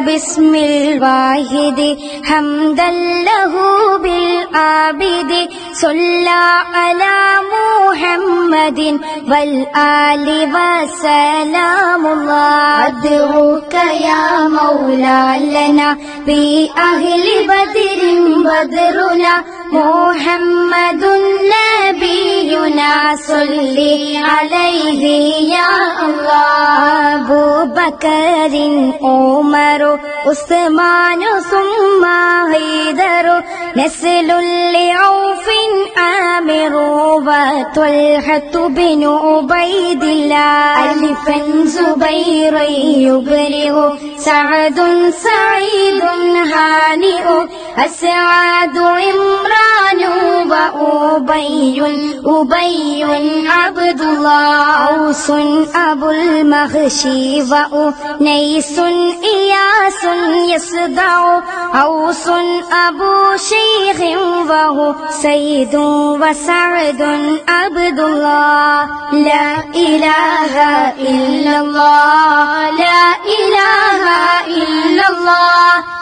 باسم الواحد حمدا له بالعابد صلى على محمد والآل وسلام الله أدعوك يا مولا لنا بأهل بدر بدرنا محمد نبينا صل عليه يا الله أبو بكر عمر عثمان ثم هيدر نسل لعوف عامر وطلحة بن عبيد الله ألفا زبير يبرئ سعد سعيد هانئ أسعد عمران وأبي أبي عبد الله أوس أبو المغشي وأنيس إياس يصدع أوس أبو شيخ وهو سيد وسعد عبد الله. لا إله إلا الله. لا إله إلا الله.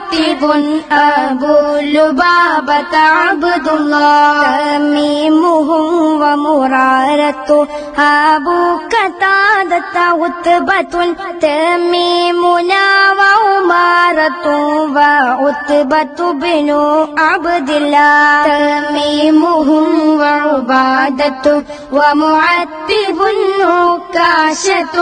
ومعتب أبو لبابة عبد الله. تميمهم ومرارة أبو قتادة عتبة. تميمنا وعمارة وعتبة بن عبد الله. تميمهم وعبادة ومعتب عكاشة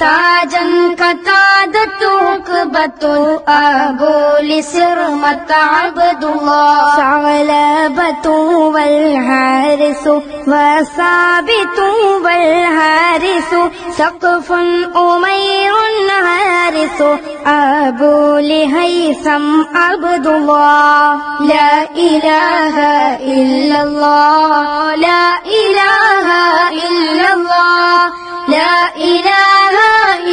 تاجا قتادة عقبة أبو لسرمة عبد الله ثعلبة والحارث وثابت والحارث سقف أمير حارث أبو لهيثم عبد الله لا إله إلا الله لا إله إلا الله لا إله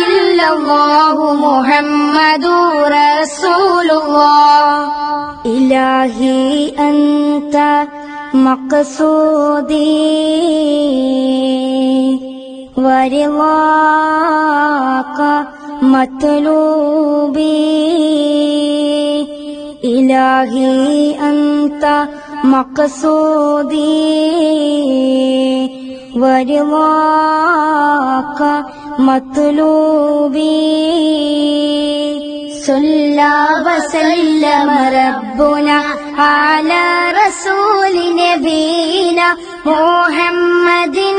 إلا الله محمد رسول الله إلهي أنت مقصودي ورضاك مطلوبي إلهي أنت مقصودي വരുവാക്ക മത്തുലൂബി. സുല്ലാ വസല്ലമ റബ്ബുന ആല റസൂലിനബീന മുഹമ്മദിൻ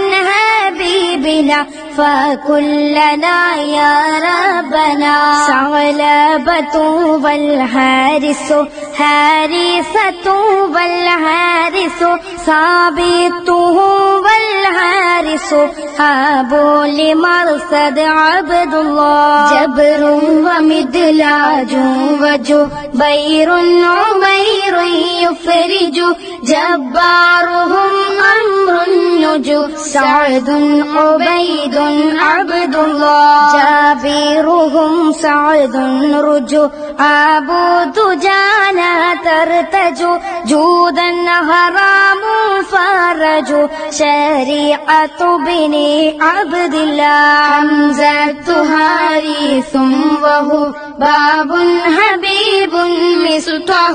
حبيبنا فكلنا يا ربنا. ثعلبة والحارس حارثة والحارس ثابته والحارس أبو لمرصد عبد الله جبر ومدلاج وجبير عمير يفرج. جبارهم أمر النجو سعد عبيد عبد الله. جابرهم سعد رجو أبو دجانا ترتجو جودا حرام فرج. شريعة بني عبد الله. حمزة حارث وهو باب حبيب مصطح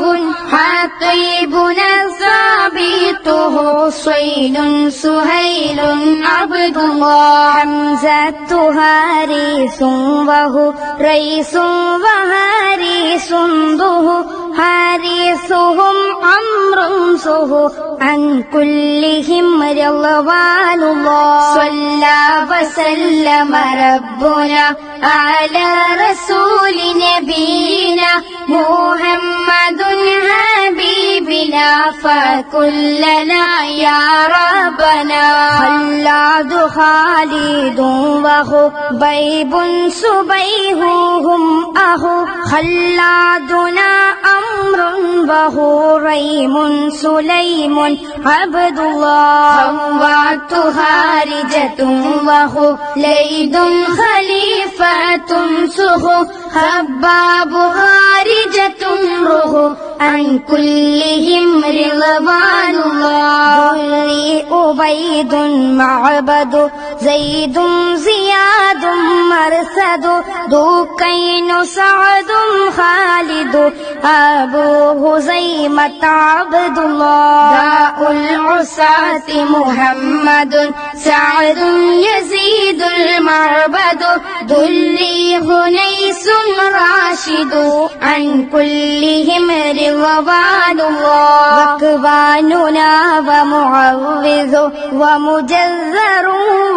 حقيبنا ثابته صيد سهيل عبد الله حمزة حارث وهو ريس وهاريس ذه حارثهم عمرو صه عن كلهم رضوان الله. صلى وسلم ربنا على رسول نبينا محمد حبيبنا. فكلنا يا ربنا. خلاد خالد وخبيب سبيههم أهو خلادنا أمر وهو ريم سليم. عبد الله خوات هارجة وهو ليد خليفة سهو. خباب هارجة روح عن كلهم رضوان الله. ذري أبيد معبد زيد زياد مرثد دوكين سعد خالد أبو هزيمة عبد الله. داء العساة محمد سعد يزيد المعبد. ذلي هنيس راشد عن كلهم رضوان الله. وكباننا ومعوذ ومجذر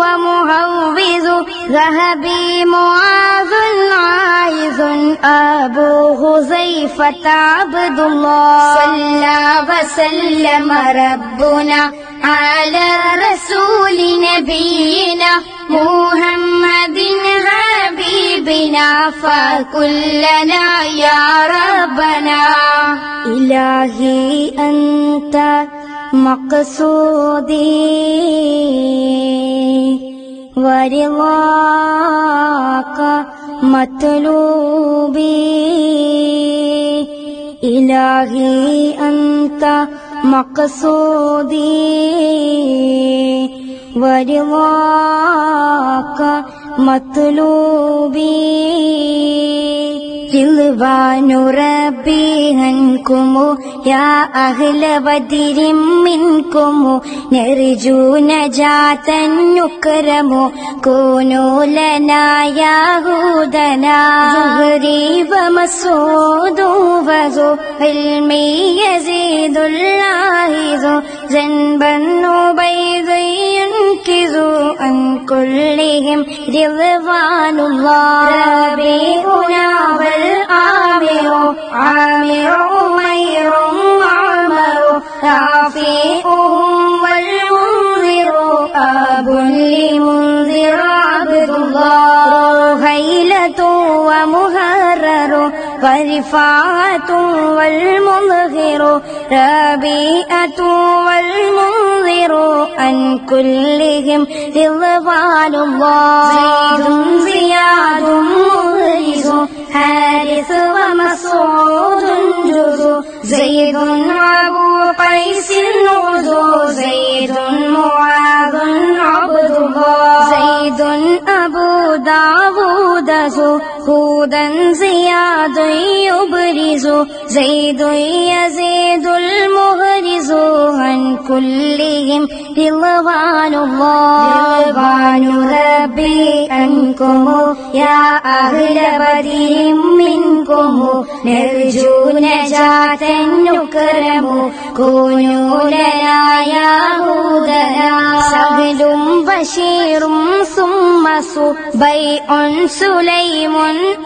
ومهوذ ذهبي معاذ عايذ أبو حذيفة عبد الله. صلى وسلم ربنا على رسول نبينا محمد حبيبنا فكلنا يا ربنا. إلهي أنت مقصودي ورضاك مطلوبي. إلهي أنت मकसोदि वर्वा कत् رضوان ربي عنكم يا أهل بدر منكم نرجو نجاة نكرم كونوا لنا يا هودنا زهري ومسعود وزو علمي يزيد اللاهز زنبا عبيد ينكز عن كلهم رضوان الله. ربيعنا والآمر عامر أمير وعمر رافيهم والمنذر أب لمنذر عبد الله. رهيلة ومهرر ورفاعة والمظهر ربيئة والمنذر عن كلهم رضوان الله. زيد زياد مغرز حارث ومسعود جزو زيد أبو قيس داود زو هودا زياد يبرز زيد يزيد المغرز عن كلهم رضوان الله رضوان ربي عنكم يا أهل بدر منكم نرجو نجاة نكرم كونوا لنا يا هودنا سهل بشير ثم بيع سليم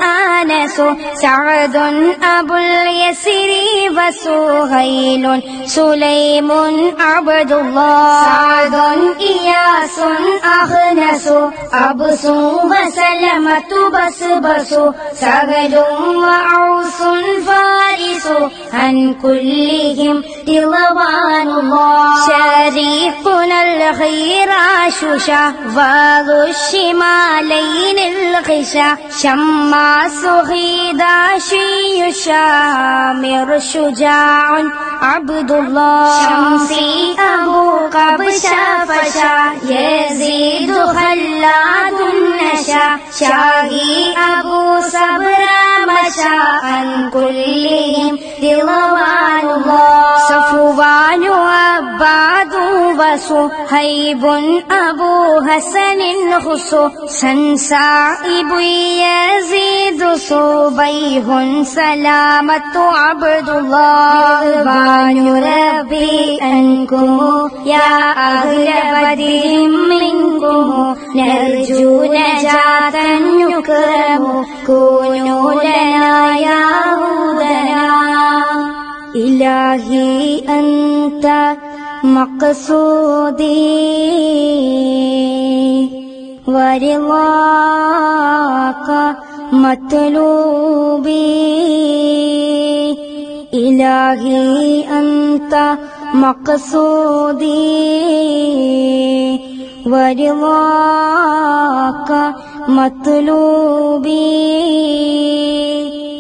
آنس سعد أبو اليسر وسهيل سليم عبد الله سعد إياس أخنس أبس وسلمة بسبس سهل وعوس فارس عن كلهم رضوان الله شريفنا الخيراش شهوذ الشمالين الخشا شماس خيداشي شامر شجاع عبد الله شمسي أبو قبشا فشا يزيد خلاد النشا شاهي أبو صبرا مشى عن كلهم رضوان الله. صفوان وعباد وصهيب أبو حسن خصو سنسائب يزيد صبيه سلامة عبد الله. رضوان ربي أنكم يا أهل بدر منكم نرجو نجاة نكرم كونوا لنا يا هود إلهي أنت مقصودي ورضاك مطلوبي إلهي أنت مقصودي ورضاك مطلوبي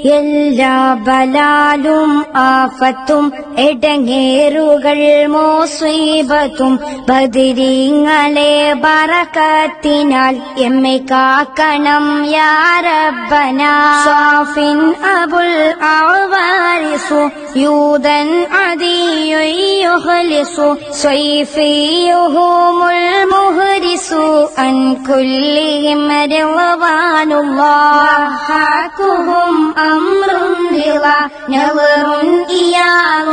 എല്ലാ ബലാലും ആഫത്തും എടങ്ങേറുകൾ മോസ്വീപത്തും ബദിരിങ്ങളെ പറക്കത്തിനാൽ എമ്മെ കാക്കണം യാരബന അബുൽ ആവാരിസു യൂതൻ അതിയൊയ്യുഹലിസു സ്വൈഫിയുഹുമുൽ മുഹരിസു അൻ കുല്ലിഹിം أمر رضا نظر إياه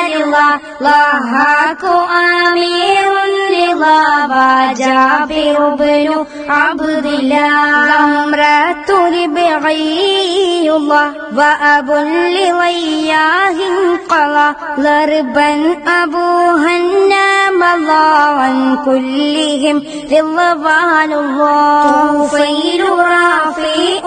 آرضا ضحاك أمير رضا وجابر بن عبد الله امرأة ربعي الله وأب لغياه قضى ضربا أبوها النام الله عن كلهم رضوان الله طفيل رافع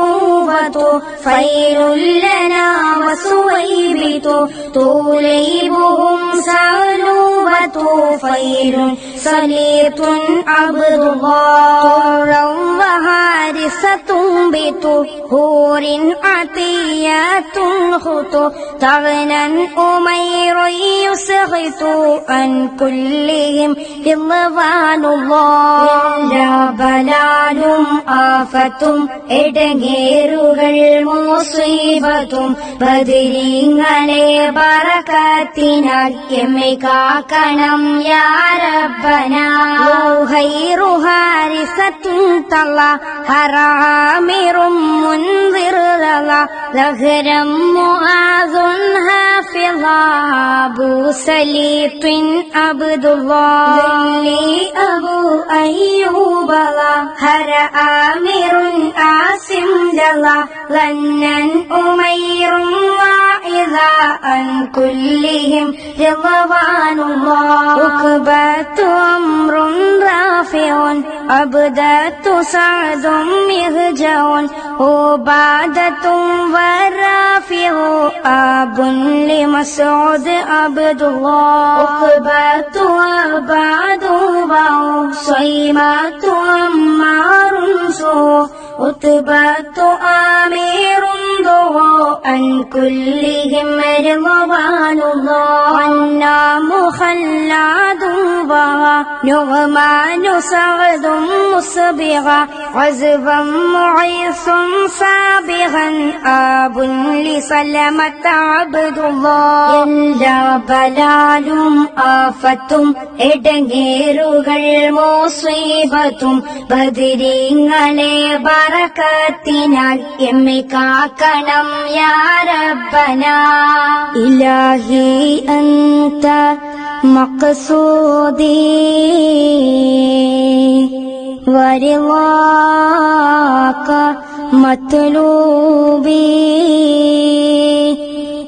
وطفيل لنا وسويبت طوليبهم سالوا وطفيل صليط عبد الله طرا وهارسة بطهور عطيات خطو طغنا أمير يسخط عن كلهم رضوان الله എല്ലാ ബലാലും ആഫത്തും ഇടങ്ങേറുകൾ മോസീബത്തും ബദിരിങ്ങളെ ബറക്കത്തിനാൽ എമ്മെ കാക്കണം യാരബന ഖൈറു ഹാരിസത്തും തള്ള ഹറാമിറും മുൻവിറുള്ള ലഹരം الله أبو سليط عبد الله للي أبو أيوب الله هر آمر عاصم لله لنن أمير وإذا أن كلهم رضوان الله. عقبة أمر رافع عبدة سعد مهجون عبادة ورافع أب لمس لمسعود عبد الله عقبة عباد صيمة عمار سوء عتبة آمير ضوء عن كلهم رضوان الله عنا مخلد وغى نغمان سعد مصبغا عزبا معيص سابغا آب لسلمة عبد الله എല്ലാ ബലാലും ആഫത്തും ഇടങ്ങേറുകൾ മോസീബത്തും ബദിരിങ്ങളെ ബറക്കത്തിനാൽ എമ്മെ وسلم يا ربنا إلهي أنت مقصودي ورضاك مطلوبي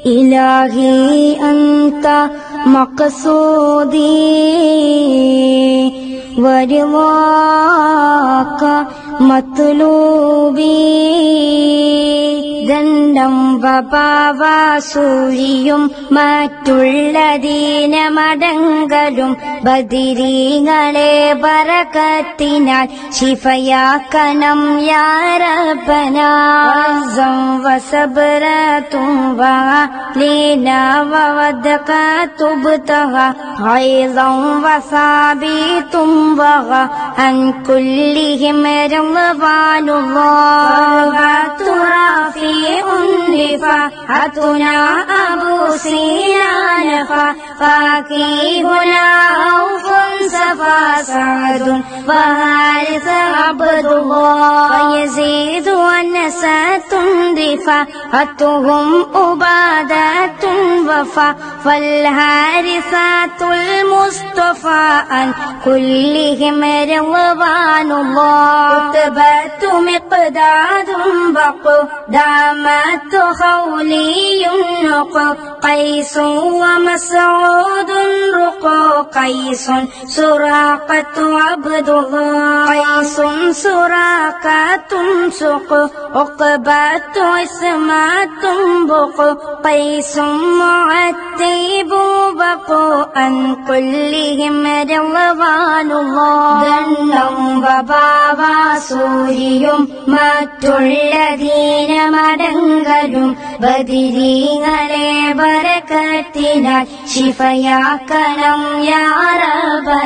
إلهي أنت مقصودي ورضاك مطلوبي ദണ്ഡം വപാവാസൂരിയും മറ്റുള്ള ദീനമടങ്കലും ബദിരീങ്ങളെ പറക്കത്തിനാൽ ശിഫയാക്കണം യാരപ്പനാസം വസബര തുംബീന വവദക തുബ്തഹ. ഹൈദം വസാബി തുംബഹ അൻ കുല്ലിഹിം തുറാഫി ഉന്നിഫ അതുന അബൂ സിയാനഫ. ഫാകീഹുനാ bao سفا سعد وهارث عبد الله. ويزيد ونسات دفاعتهم أبادة وفا فالهارثات المصطفى. عن كلهم رضوان الله. عتبة مقداد بق. دامت خولي النق قيس ومسعود رقى قيس سراقة عبد الله قيس سراقة سق عقبة اسمة بق قيس معتيب بق عن كلهم رضوان الله ദണ്ണം ബബാവാ സൂര്യയും മറ്റുള്ളതീന മടങ്ങലും ബദിരീങ്ങളെ ബരക്കത്തിനാൽ ശിഫയാക്കണം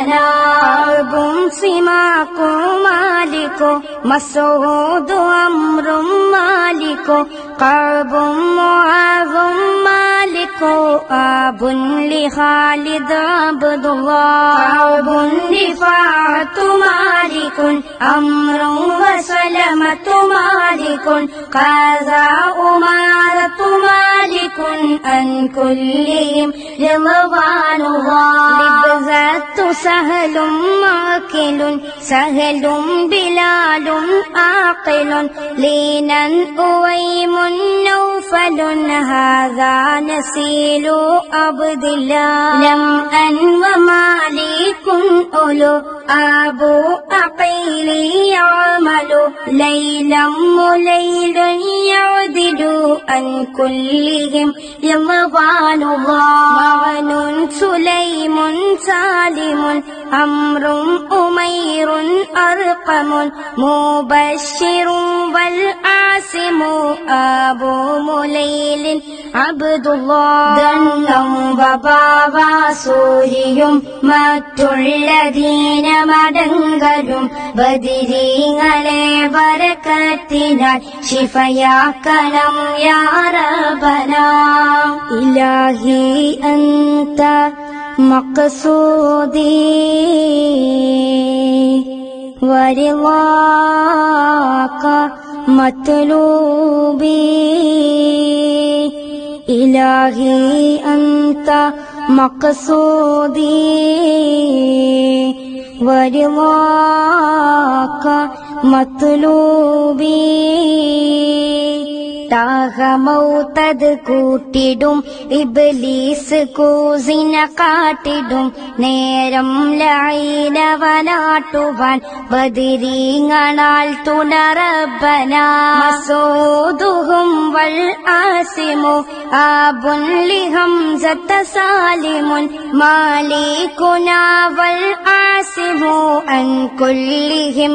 യാറബനാകും സിമാക്കും മാലിക്കോ മസൂദു അമ്രും മാലിക്കോ കഴബും മുആവും മാലിക്കോ ആബുൻ ലിഖാലിദ് അബ്ദുല്ലാഹ് കഴബുൻ റിഫാഅത്തു മാലിക്കുൻ അമ്രും نعمة مالك قازع أمارة مالك مالك أن كلهم رمضان لبذات سهل ماكل سهل بلال عاقل لينا أويم نوفل هذا نسيل عبد الله. أن ومالك أولو أبو أقيل يعمل. ليلا مليل يعدل أن كل عليهم رضوان الله معن سليم سالم أمر أمير أرقم مبشر والعاصم أبو മുലയിലിൻ അബ്ദുള്ളാദണ്ഡം വപാവാസൂരിയും മറ്റുള്ള ദീനമടങ്കരും ബദിരീങ്ങളെ വരക്കത്തിനാൽ ശിഫയാക്കണം യാറബല ربنا إلهي أنت مقصودي ورضاك مطلوبي إلهي أنت مقصودي ورضاك مطلوبي ദാഹമൗത്തത് കൂട്ടിടും ഇബ്ലീസ് കൂസിന കാട്ടിടും. നേരം ലൈലവനാട്ടുവാൻ ബദിരീങ്ങളാൽ തുണറബനാസോദുഹും വൽ ആസിമു ആബുൻലിഹം സത്ത സാലിമുൻ മാലികുനാ വൽ ആസിമു അൻ കുല്ലിഹിം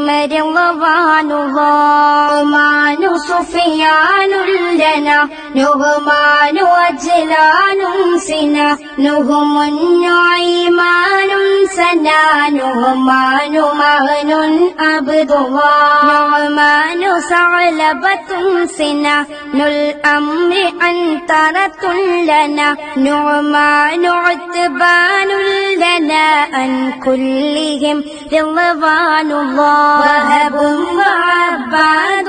سفيان سفيان لنا نهمان وجلان سنا نهم نعيمان سنا نهمان مغن عبد الله نعمان ثعلبة سنا الأمر أنترة لنا نعمان عتبان لنا أن كلهم رضوان الله وهب وعباد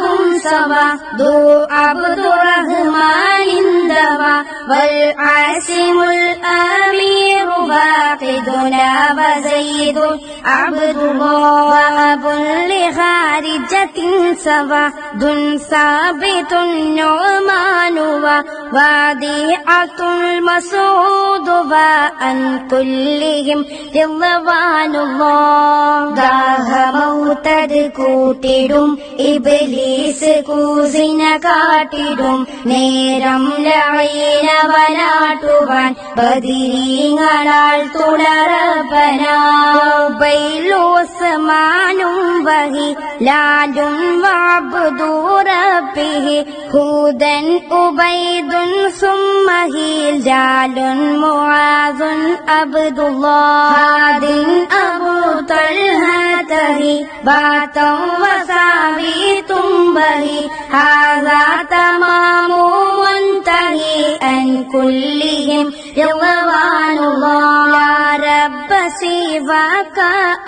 سوا ذو عبد الرحمن دوا والعاصم الأمير باقدنا وزيد عبد الله وأب لخارجة سوا دن ثابت النعمان ووديعة المسعود وأن كلهم رضوان الله ദാഹമൗത്തത് കൂട്ടിടും ഇബലീസ് കൂസിന കാട്ടിടും. നേരം ലൈനവനാട്ടുവാൻ ബദിരീങ്ങളാൽ തുടറബനാബൈലോസ്മാനും വഹി ലാലും വാബുദൂറബിഹി ഹൂദൻ ഉബൈദുൻ സുമ്മഹിൽ ജാലുൻ മുആദുൻ അബ്ദുല്ലാഹിൻ അബൂ बही बातों वसावी तुम बही हाजा तमामो मुंतही अन कुल्लिहिम यववानुल्लाह رب سواك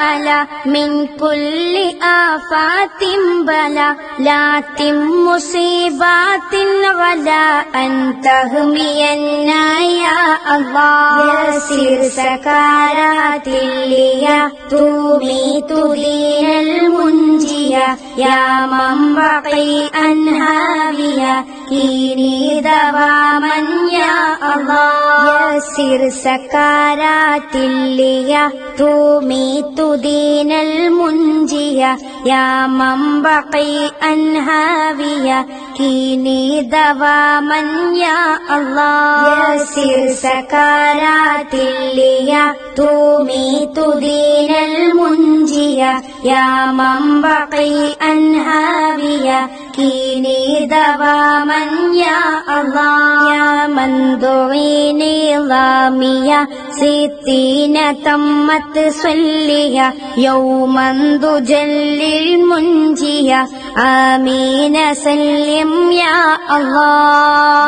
ألا من كل آفات بلا لا تم مصيبات ولا أن تهمينا يا الله يسر سكرات اللي توبي تريد دين المنجية يا من بقي أنهابيا إني دواماً يا الله يسر سكرات اللي تميت دين المنجية يا من بقي أنهاوية كيني دواما يا الله يسر سكرات اللي تميت دين المنجية يا من بقي أنهاوية كيني دواما يا الله يا من دعيني ضامية ستين تمت صلية يوما تجل المنجية آمين سلم يا الله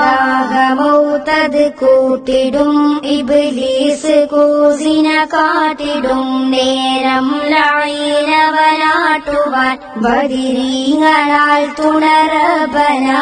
ദാഹമൗത്തത് കൂട്ടിടും ഇബ്ലീസ് കൂസിന കാട്ടിടും നേരം ലൈനവനാട്ടുവാൻ ബദിരീങ്ങളാൽ തുണറബനാ